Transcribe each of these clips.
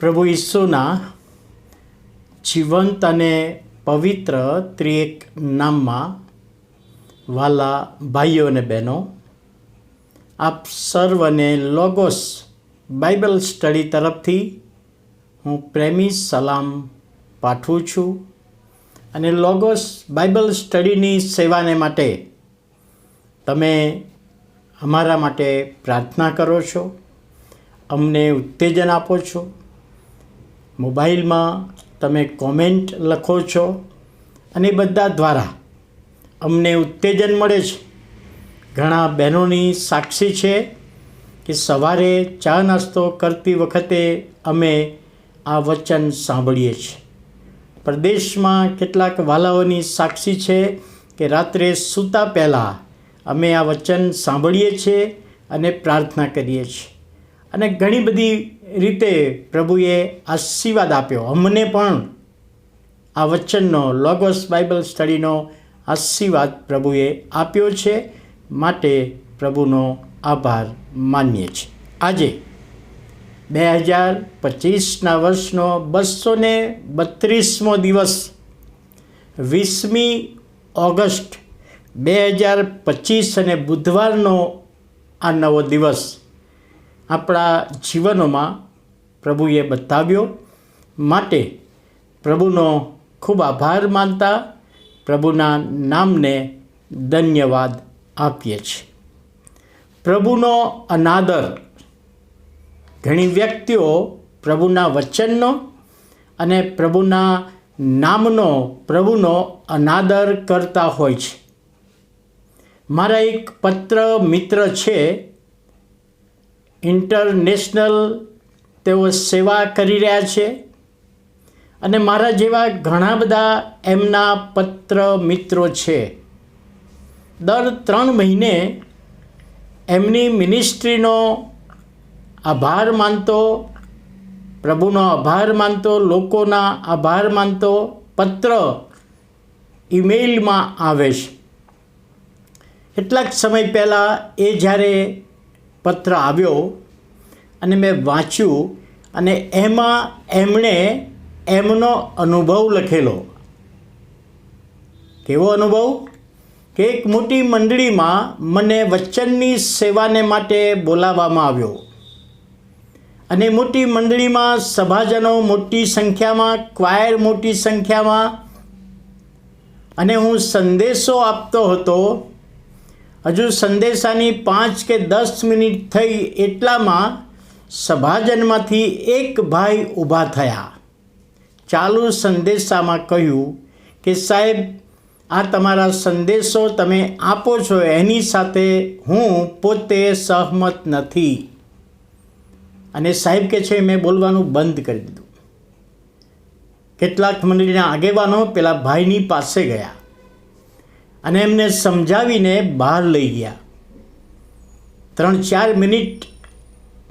પ્રભુ ઈસુના જીવંત અને પવિત્ર ત્રિએક નામમાં વાલા ભાઈઓ અને બહેનો, આપ સર્વને લોગોસ બાઇબલ સ્ટડી તરફથી હું પ્રેમી સલામ પાઠવું છું અને લોગોસ બાઇબલ સ્ટડીની સેવાને માટે તમે અમારા માટે પ્રાર્થના કરો છો, અમને ઉત્તેજન આપો છો. મોબાઈલમાં તમે કોમેન્ટ લખો છો અને બધા દ્વારા અમને ઉત્તેજન મળે છે. ઘણા બહેનોની સાક્ષી છે કે સવારે ચા નાસ્તો કરતી વખતે અમે આ વચન સાંભળીએ છીએ. પ્રદેશમાં કેટલાક વાલાઓની સાક્ષી છે કે રાત્રે સૂતા પહેલાં અમે આ વચન સાંભળીએ છીએ અને પ્રાર્થના કરીએ છીએ. અને ઘણી બધી રીતે પ્રભુએ આશીર્વાદ આપ્યો. અમને પણ આ વચનનો લોગોસ બાઇબલ સ્ટડીનો આશીર્વાદ પ્રભુએ આપ્યો છે, માટે પ્રભુનો આભાર માનીએ છીએ. આજે બે હજાર પચીસના વર્ષનો બસો ને બત્રીસમો દિવસ, વીસમી ઓગસ્ટ બે હજાર પચીસ અને બુધવારનો આ નવો દિવસ આપણા જીવનોમાં પ્રભુએ બતાવ્યો. માટે પ્રભુનો ખૂબ આભાર માનતા પ્રભુના નામને ધન્યવાદ આપીએ છીએ. પ્રભુનો અનાદર, ઘણી વ્યક્તિઓ પ્રભુના વચનનો અને પ્રભુના નામનો પ્રભુનો અનાદર કરતા હોય છે. મારા એક પત્ર મિત્ર છે ઇન્ટરનેશનલ તેઓ સેવા કરી રહ્યા છે. અને મારા જેવા ઘણા બધા એમના પત્ર મિત્રો છે. દર ત્રણ મહિને એમની મિનિસ્ટ્રીનો આભાર માનતો, પ્રભુનો આભાર માનતો, લોકોના આભાર માનતો પત્ર ઈમેઇલમાં આવે છે. કેટલાક સમય પહેલાં એ જ્યારે પત્ર આવ્યો અને મેં વાંચ્યું અને એમાં એમણે એમનો અનુભવ લખેલો. કેવો અનુભવ? કે એક મોટી મંડળીમાં મને વચનની સેવાને માટે બોલાવવામાં આવ્યો. અને મોટી મંડળીમાં સભાજનો મોટી સંખ્યામાં, ક્વાયર મોટી સંખ્યામાં, અને હું સંદેશો આપતો હતો હજુ સંદેશાની પાંચ કે દસ મિનિટ થઈ એટલામાં સભાજનમાંથી એક ભાઈ ઊભા થયા. ચાલુ સંદેશામાં કહ્યું કે, સાહેબ, આ તમારા સંદેશો તમે આપો છો, એની સાથે હું પોતે સહમત નથી. અને સાહેબ કે છે, મેં બોલવાનું બંધ કરી દીધું. કેટલાક મંડળીના આગેવાનો પેલા ભાઈની પાસે ગયા. અને એમને સમજાવીને બહાર લઈ ગયા. ત્રણ ચાર મિનિટ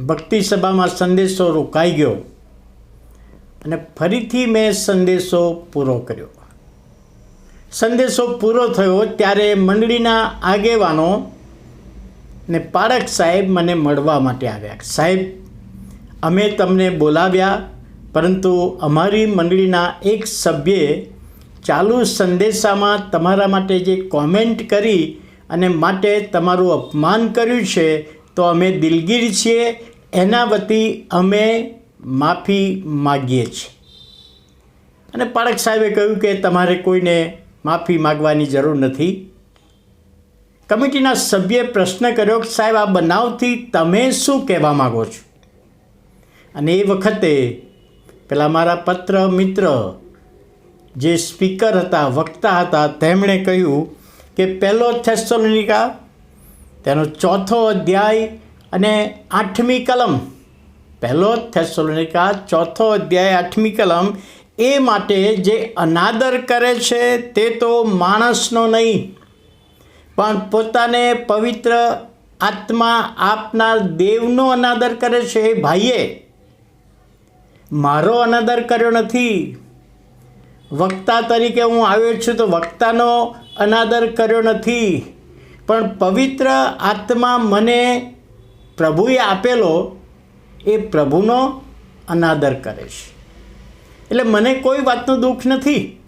ભક્તિ સભામાં સંદેશો રોકાઈ ગયો અને ફરીથી મેં સંદેશો પૂરો કર્યો. સંદેશો પૂરો થયો ત્યારે મંડળીના આગેવાનો ને પારક સાહેબ મને મળવા માટે આવ્યા. સાહેબ, અમે તમને બોલાવ્યા, પરંતુ અમારી મંડળીના એક સભ્યે ચાલુ સંદેશામાં તમારા માટે જે કોમેન્ટ કરી અને માટે તમારું અપમાન કર્યું છે, તો અમે દિલગીર છીએ. એના વતી અમે માફી માગીએ છીએ. અને પારક સાહેબે કહ્યું કે તમારે કોઈને માફી માગવાની જરૂર નથી. કમિટીના સભ્યે પ્રશ્ન કર્યો કે સાહેબ, આ બનાવથી તમે શું કહેવા માગો છો? અને એ વખતે પેલા મારા પત્ર મિત્ર જે સ્પીકર હતા, વક્તા હતા, તેમણે કહ્યું કે પહેલો થેસોલોનિકા તેનો ચોથો અધ્યાય અને આઠમી કલમ. પહેલો થેસોલોનિકા ચોથો અધ્યાય, આઠમી કલમ એ માટે જે અનાદર કરે છે તે તો માણસનો નહીં, પણ પોતાને પવિત્ર આત્મા આપનાર દેવનો અનાદર કરે છે. એ ભાઈએ, મારો અનાદર કર્યો નથી. વક્તા તરીકે હું આવ્યો છું તો વક્તાનો અનાદર કર્યો નથી. પણ પવિત્ર આત્મા મને પ્રભુએ આપેલો, એ પ્રભુનો અનાદર કરે છે. એટલે મને કોઈ વાતનું દુઃખ નથી.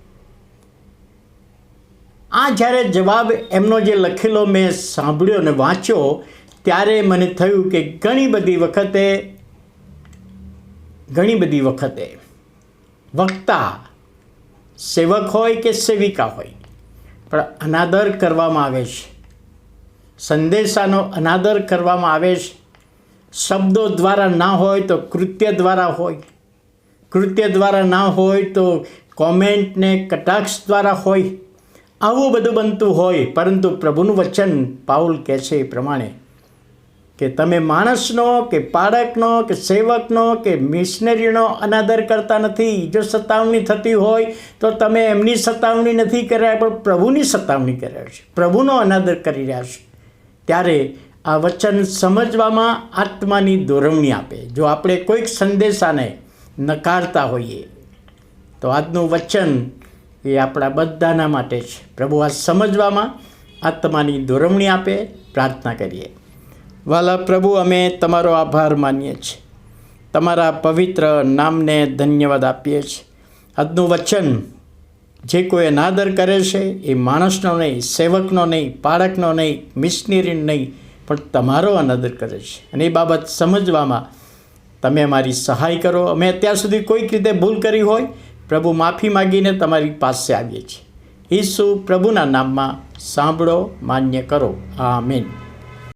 આ જ્યારે જવાબ એમનો જે લખેલો મેં સાંભળ્યો અને વાંચ્યો, ત્યારે મને થયું કે ઘણી બધી વખતે, ઘણી બધી વખતે વક્તા સેવક હોય કે સેવિકા હોય? પણ અનાદર કરવામાં આવે છે. સંદેશાનો અનાદર કરવામાં આવે છે. શબ્દો દ્વારા ના હોય તો કૃત્ય દ્વારા હોય. કૃત્ય દ્વારા ના હોય તો કોમેન્ટને કટાક્ષ દ્વારા હોય. આવું બધું બનતું હોય, પરંતુ પ્રભુનું વચન પાઉલ કહે છે એ પ્રમાણે કે તમે માણસનો કે પાડકનો કે સેવકનો કે મિશનરીનો અનાદર કરતા નથી, જો સતાવણી થતી હોય તો તમે એમની સતાવણી નથી કર્યા, પણ પ્રભુની સતાવણી કર્યા છે. પ્રભુનો અનાદર કરી રહ્યા છે. ત્યારે આ વચન સમજવામાં આત્માની દોરવણી આપે. જો આપણે કોઈક સંદેશાને નકારતા હોઈએ, તો આજનું વચન એ આપણા બધાના માટે છે. પ્રભુ આ સમજવામાં આત્માની દોરવણી આપે. પ્રાર્થના કરીએ. વાલા પ્રભુ, અમે તમારો આભાર માનીએ છીએ. તમારા પવિત્ર નામને ધન્યવાદ આપીએ છીએ. આજનું વચન જે કોઈ અનાદર કરે છે, એ માણસનો નહીં, સેવકનો નહીં પાળકનો નહીં, મિશનરી નહીં, પણ તમારો અનાદર કરે છે. અને એ બાબત સમજવામાં તમે અમારી સહાય કરો. અમે અત્યાર સુધી કોઈક રીતે ભૂલ કરી હોય, પ્રભુ માફી માગીને તમારી પાસે આવીએ છીએ. ઈસુ પ્રભુના નામમાં સાંભળો, માન્ય કરો. આમીન.